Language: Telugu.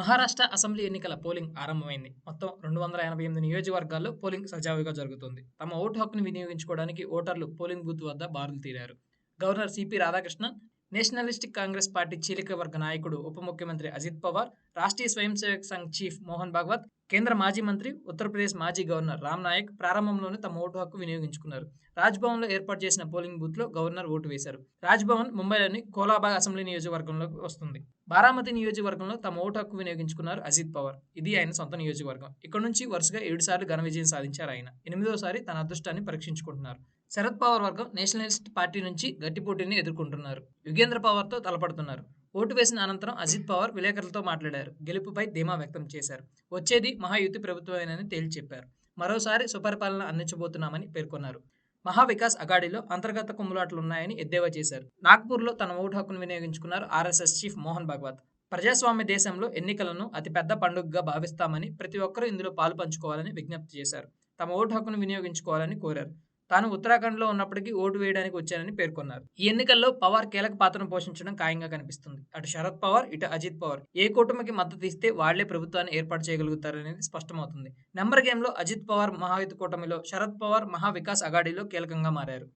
మహారాష్ట్ర అసెంబ్లీ ఎన్నికల పోలింగ్ ఆరంభమైంది. మొత్తం రెండు వందల ఎనభై ఎనిమిది నియోజకవర్గాల్లో పోలింగ్ సజావుగా జరుగుతుంది. తమ ఓటు హక్కును వినియోగించుకోవడానికి ఓటర్లు పోలింగ్ బూత్ వద్ద బారులు తీరారు. Governor CP Radhakrishnan nationalistic Congress party చీలిక వర్గ నాయకుడు ఉప ముఖ్యమంత్రి అజిత్ పవార్ రాష్ట్రీయ స్వయం సేవక్ సంఘ్ చీఫ్ మోహన్ భాగవత్ కేంద్ర మాజీ మంత్రి ఉత్తరప్రదేశ్ మాజీ గవర్నర్ రామ్ నాయక్ ప్రారంభంలోనే తమ ఓటు హక్కు వినియోగించుకున్నారు. రాజ్భవన్లో ఏర్పాటు చేసిన పోలింగ్ బూత్లో గవర్నర్ ఓటు వేశారు. రాజ్భవన్ ముంబైలోని కోలాబాగ్ అసెంబ్లీ నియోజకవర్గంలోకి వస్తుంది. బారామతి నియోజకవర్గంలో తమ ఓటు హక్కు వినియోగించుకున్నారు అజిత్ పవార్. ఇది ఆయన సొంత నియోజకవర్గం. ఇక్కడ నుంచి వరుసగా ఏడు సార్లు ఘన విజయం సాధించారు ఆయన. ఎనిమిదోసారి తన అదృష్టాన్ని పరీక్షించుకుంటున్నారు. శరద్ పవార్ వర్గం నేషనలిస్ట్ పార్టీ నుంచి గట్టి పోటీని ఎదుర్కొంటున్నారు. యుగేంద్ర పవార్తో తలపడుతున్నారు. ఓటు వేసిన అనంతరం అజిత్ పవార్ విలేకరులతో మాట్లాడారు. గెలుపుపై ధీమా వ్యక్తం చేశారు. వచ్చేది మహాయుతి ప్రభుత్వమేనని తేల్చి చెప్పారు. మరోసారి సుపరిపాలన అందించబోతున్నామని పేర్కొన్నారు. మహావికాస్ అగాడిలో అంతర్గత కుమ్ములాట్లున్నాయని ఎద్దేవా చేశారు. నాగ్పూర్లో తన ఓటు హక్కును వినియోగించుకున్నారు ఆర్ఎస్ఎస్ చీఫ్ మోహన్ భాగవత్. ప్రజాస్వామ్య దేశంలో ఎన్నికలను అతిపెద్ద పండుగగా భావిస్తామని ప్రతి ఒక్కరూ ఇందులో పాలు పంచుకోవాలని విజ్ఞప్తి చేశారు. తమ ఓటు హక్కును వినియోగించుకోవాలని కోరారు. తాను ఉత్తరాఖండ్లో ఉన్నప్పటికీ ఓటు వేయడానికి వచ్చానని పేర్కొన్నారు. ఈ ఎన్నికల్లో పవార్ కీలక పాత్రను పోషించడం ఖాయంగా కనిపిస్తుంది. అటు శరద్ పవార్ ఇటు అజిత్ పవార్. ఏ కూటమికి మద్దతు ఇస్తే వాళ్ళే ప్రభుత్వాన్ని ఏర్పాటు చేయగలుగుతారనేది స్పష్టమవుతుంది. నెంబర్ గేమ్లో అజిత్ పవార్ మహాయుతి కూటమిలో శరద్ పవార్ మహా వికాస్ అఘాడీలో కీలకంగా మారారు.